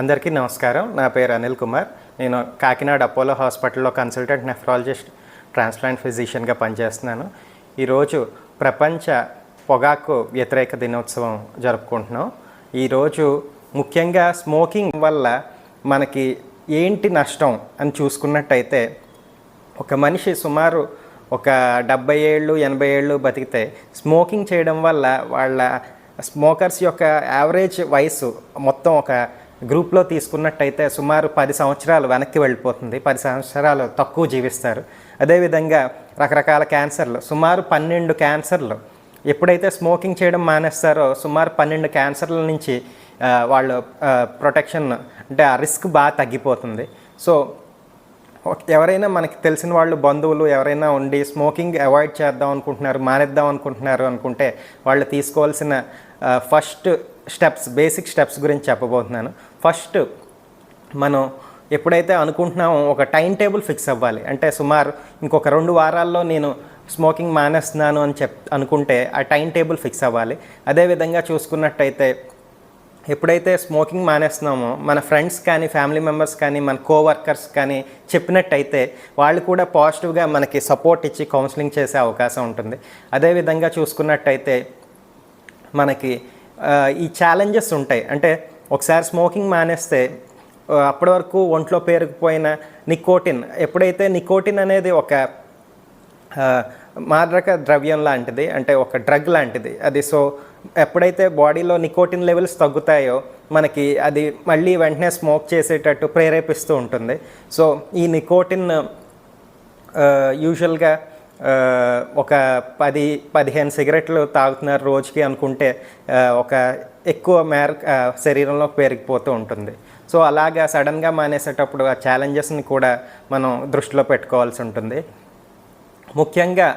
అందరికీ నమస్కారం. నా పేరు అనిల్ కుమార్. నేను కాకినాడ అపోలో హాస్పిటల్లో కన్సల్టెంట్ నెఫ్రాలజిస్ట్ ట్రాన్స్ప్లాంట్ ఫిజిషియన్గా పనిచేస్తున్నాను. ఈరోజు ప్రపంచ పొగాకు వ్యతిరేక దినోత్సవం జరుపుకుంటున్నాం. ఈరోజు ముఖ్యంగా స్మోకింగ్ వల్ల మనకి ఏంటి నష్టం అని చూసుకున్నట్టయితే ఒక మనిషి సుమారు ఒక డెబ్బై ఏళ్ళు ఎనభై ఏళ్ళు బతికితే స్మోకింగ్ చేయడం వల్ల వాళ్ళ స్మోకర్స్ యొక్క యావరేజ్ వయసు మొత్తం ఒక గ్రూప్లో తీసుకున్నట్టయితే సుమారు పది సంవత్సరాలు వెనక్కి వెళ్ళిపోతుంది. పది సంవత్సరాలు తక్కువ జీవిస్తారు. అదేవిధంగా రకరకాల క్యాన్సర్లు. సుమారు పన్నెండు క్యాన్సర్లు. ఎప్పుడైతే స్మోకింగ్ చేయడం మానేస్తారో సుమారు పన్నెండు క్యాన్సర్ల నుంచి వాళ్ళు ప్రొటెక్షన్ అంటే ఆ రిస్క్ బాగా తగ్గిపోతుంది. సో ఎవరైనా మనకి తెలిసిన వాళ్ళు బంధువులు ఎవరైనా ఉండి స్మోకింగ్ అవాయిడ్ చేద్దాం అనుకుంటున్నారు మానేద్దాం అనుకుంటున్నారు అనుకుంటే వాళ్ళు తీసుకోవాల్సిన ఫస్ట్ స్టెప్స్ బేసిక్ స్టెప్స్ గురించి చెప్పబోతున్నాను. ఫస్ట్ మనం ఎప్పుడైతే అనుకుంటున్నామో ఒక టైం టేబుల్ ఫిక్స్ అవ్వాలి. అంటే సుమారు ఇంకొక రెండు వారాల్లో నేను స్మోకింగ్ మానేస్తున్నాను అని చెప్ అనుకుంటే ఆ టైం టేబుల్ ఫిక్స్ అవ్వాలి. అదేవిధంగా చూసుకున్నట్టయితే ఎప్పుడైతే స్మోకింగ్ మానేస్తున్నామో మన ఫ్రెండ్స్ కానీ ఫ్యామిలీ మెంబర్స్ కానీ మన కోవర్కర్స్ కానీ చెప్పినట్టయితే వాళ్ళు కూడా పాజిటివ్గా మనకి సపోర్ట్ ఇచ్చి కౌన్సిలింగ్ చేసే అవకాశం ఉంటుంది. అదేవిధంగా చూసుకున్నట్టయితే మనకి ఈ ఛాలెంజెస్ ఉంటాయి. అంటే ఒకసారి స్మోకింగ్ మానేస్తే అప్పటి వరకు ఒంట్లో పేరుకుపోయిన నికోటిన్ ఎప్పుడైతే నికోటిన్ అనేది ఒక మారక ద్రవ్యం లాంటిది అంటే ఒక డ్రగ్ లాంటిది అది సో ఎప్పుడైతే బాడీలో నికోటిన్ లెవెల్స్ తగ్గుతాయో మనకి అది మళ్ళీ వెంటనే స్మోక్ చేసేటట్టు ప్రేరేపిస్తూ ఉంటుంది. సో ఈ నికోటిన్ యూజువల్గా ఒక పది పదిహేను సిగరెట్లు తాగుతున్నారు రోజుకి అనుకుంటే ఒక ఎక్కువ మేర శరీరంలో పెరిగిపోతూ ఉంటుంది. సో అలాగా సడన్గా మానేసేటప్పుడు ఆ ఛాలెంజెస్ని కూడా మనం దృష్టిలో పెట్టుకోవాల్సి ఉంటుంది. ముఖ్యంగా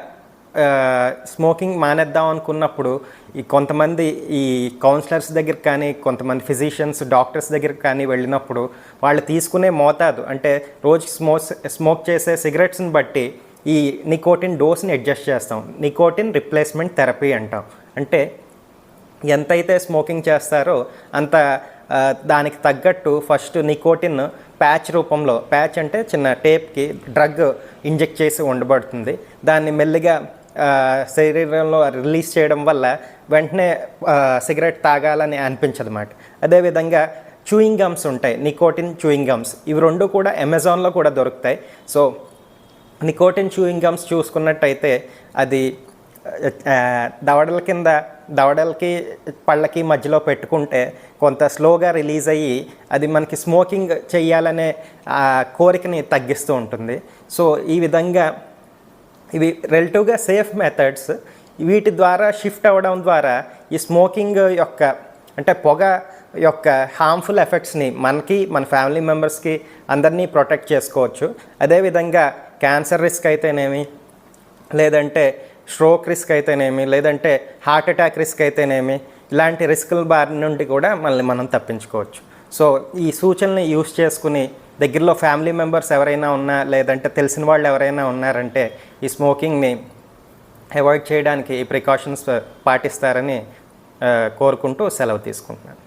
స్మోకింగ్ మానేద్దాం అనుకున్నప్పుడు ఈ కొంతమంది ఈ కౌన్సిలర్స్ దగ్గర కానీ కొంతమంది ఫిజిషియన్స్ డాక్టర్స్ దగ్గర కానీ వెళ్ళినప్పుడు వాళ్ళు తీసుకునే మోతాదు. అంటే రోజు స్మోక్ స్మోక్ చేసే సిగరెట్స్ని బట్టి ఈ నికోటిన్ డోస్ని అడ్జస్ట్ చేస్తాం. నికోటిన్ రిప్లేస్మెంట్ థెరపీ అంటాం. అంటే ఎంతైతే స్మోకింగ్ చేస్తారో అంత దానికి తగ్గట్టు ఫస్ట్ నికోటిన్ ప్యాచ్ రూపంలో ప్యాచ్ అంటే చిన్న టేప్కి డ్రగ్ ఇంజెక్ట్ చేసి ఉండబడుతుంది. దాన్ని మెల్లిగా శరీరంలో రిలీజ్ చేయడం వల్ల వెంటనే సిగరెట్ తాగాలని అనిపించదన్నమాట. అదేవిధంగా చూయింగ్ గమ్స్ ఉంటాయి. Nicotine chewing gums. ఇవి రెండు కూడా అమెజాన్లో కూడా దొరుకుతాయి. సో నికోటిన్ చూయింగ్ గమ్స్ చూసుకున్నట్టయితే అది దవడల కింద దవడలకి పళ్ళకి మధ్యలో పెట్టుకుంటే కొంత స్లోగా రిలీజ్ అయ్యి అది మనకి స్మోకింగ్ చేయాలనే ఆ కోరికని తగ్గిస్తూ ఉంటుంది. సో ఈ విధంగా ఇవి రిలేటివ్గా సేఫ్ మెథడ్స్ వీటి ద్వారా షిఫ్ట్ అవ్వడం ద్వారా ఈ స్మోకింగ్ యొక్క అంటే పొగ యొక్క హార్మ్ఫుల్ ఎఫెక్ట్స్ని మనకి మన ఫ్యామిలీ మెంబర్స్కి అందరినీ ప్రొటెక్ట్ చేసుకోవచ్చు. అదేవిధంగా క్యాన్సర్ రిస్క్ అయితేనేమి లేదంటే స్ట్రోక్ రిస్క్ అయితేనేమి లేదంటే హార్ట్ అటాక్ రిస్క్ అయితేనేమి ఇలాంటి రిస్కుల బారి నుండి కూడా మనల్ని మనం తప్పించుకోవచ్చు. సో ఈ సూచనల్ని యూస్ చేసుకుని దగ్గరలో ఫ్యామిలీ మెంబర్స్ ఎవరైనా ఉన్నా లేదంటే తెలిసిన వాళ్ళు ఎవరైనా ఉన్నారంటే ఈ స్మోకింగ్ని అవాయిడ్ చేయడానికి ఈ ప్రికాషన్స్ పాటిస్తారని కోరుకుంటూ సెలవు తీసుకుంటున్నాను.